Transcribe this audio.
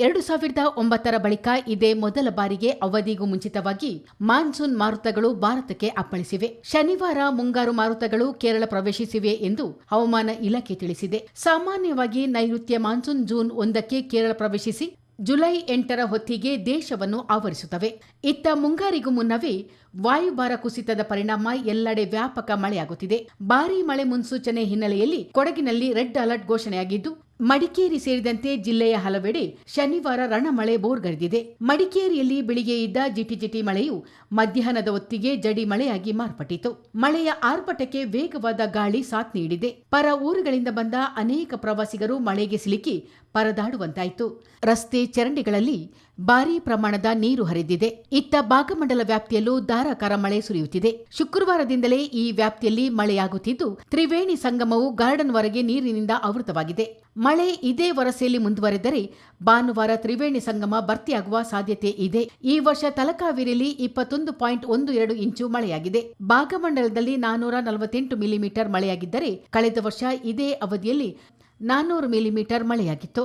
ಎರಡು ಸಾವಿರದ ಒಂಬತ್ತರ ಬಳಿಕ ಇದೇ ಮೊದಲ ಬಾರಿಗೆ ಅವಧಿಗೂ ಮುಂಚಿತವಾಗಿ ಮಾನ್ಸೂನ್ ಮಾರುತಗಳು ಭಾರತಕ್ಕೆ ಅಪ್ಪಳಿಸಿವೆ. ಶನಿವಾರ ಮುಂಗಾರು ಮಾರುತಗಳು ಕೇರಳ ಪ್ರವೇಶಿಸಿವೆ ಎಂದು ಹವಾಮಾನ ಇಲಾಖೆ ತಿಳಿಸಿದೆ. ಸಾಮಾನ್ಯವಾಗಿ ನೈಋತ್ಯ ಮಾನ್ಸೂನ್ ಜೂನ್ ಒಂದಕ್ಕೆ ಕೇರಳ ಪ್ರವೇಶಿಸಿ ಜುಲೈ ಎಂಟರ ಹೊತ್ತಿಗೆ ದೇಶವನ್ನು ಆವರಿಸುತ್ತವೆ. ಇತ್ತ ಮುಂಗಾರಿಗೂ ಮುನ್ನವೇ ವಾಯುಭಾರ ಕುಸಿತದ ಪರಿಣಾಮ ಎಲ್ಲೆಡೆ ವ್ಯಾಪಕ ಮಳೆಯಾಗುತ್ತಿದೆ. ಭಾರೀ ಮಳೆ ಮುನ್ಸೂಚನೆ ಹಿನ್ನೆಲೆಯಲ್ಲಿ ಕೊಡಗಿನಲ್ಲಿ ರೆಡ್ ಅಲರ್ಟ್ ಘೋಷಣೆಯಾಗಿದ್ದು ಮಡಿಕೇರಿ ಸೇರಿದಂತೆ ಜಿಲ್ಲೆಯ ಹಲವೆಡೆ ಶನಿವಾರ ರಣಮಳೆ ಬೋರ್ಗರೆದಿದೆ ಮಡಿಕೇರಿಯಲ್ಲಿ ಬೆಳಿಗ್ಗೆ ಇದ್ದ ಜಿಟಿಜಿಟಿ ಮಳೆಯು ಮಧ್ಯಾಹ್ನದ ಹೊತ್ತಿಗೆ ಜಡಿ ಮಳೆಯಾಗಿ ಮಾರ್ಪಟ್ಟಿತು. ಮಳೆಯ ಆರ್ಭಟಕ್ಕೆ ವೇಗವಾದ ಗಾಳಿ ಸಾಥ್ ನೀಡಿದೆ. ಪರ ಊರುಗಳಿಂದ ಬಂದ ಅನೇಕ ಪ್ರವಾಸಿಗರು ಮಳೆಗೆ ಸಿಲುಕಿ ಪರದಾಡುವಂತಾಯಿತು. ರಸ್ತೆ ಚರಂಡಿಗಳಲ್ಲಿ ಭಾರೀ ಪ್ರಮಾಣದ ನೀರು ಹರಿದಿದೆ. ಇತ್ತ ಭಾಗಮಂಡಲ ವ್ಯಾಪ್ತಿಯಲ್ಲೂ ಧಾರಾಕಾರ ಮಳೆ ಸುರಿಯುತ್ತಿದೆ. ಶುಕ್ರವಾರದಿಂದಲೇ ಈ ವ್ಯಾಪ್ತಿಯಲ್ಲಿ ಮಳೆಯಾಗುತ್ತಿದ್ದು, ತ್ರಿವೇಣಿ ಸಂಗಮವು ಗಾರ್ಡನ್ವರೆಗೆ ನೀರಿನಿಂದ ಆವೃತವಾಗಿದೆ. ಮಳೆ ಇದೇ ವರಸೆಯಲ್ಲಿ ಮುಂದುವರೆದರೆ ಭಾನುವಾರ ತ್ರಿವೇಣಿ ಸಂಗಮ ಭರ್ತಿಯಾಗುವ ಸಾಧ್ಯತೆ ಇದೆ. ಈ ವರ್ಷ ತಲಕಾವೇರಿಯಲ್ಲಿ ಇಪ್ಪತ್ತೊಂದು ಪಾಯಿಂಟ್ ಒಂದು ಎರಡು ಇಂಚು ಮಳೆಯಾಗಿದೆ. ಭಾಗಮಂಡಲದಲ್ಲಿ ನಾನೂರ ನಲವತ್ತೆಂಟು ಮಿಲಿಮೀಟರ್ ಮಳೆಯಾಗಿದ್ದರೆ ಕಳೆದ ವರ್ಷ ಇದೇ ಅವಧಿಯಲ್ಲಿ ನಾನ್ನೂರು ಮಿಲಿಮೀಟರ್ ಮಳೆಯಾಗಿತ್ತು.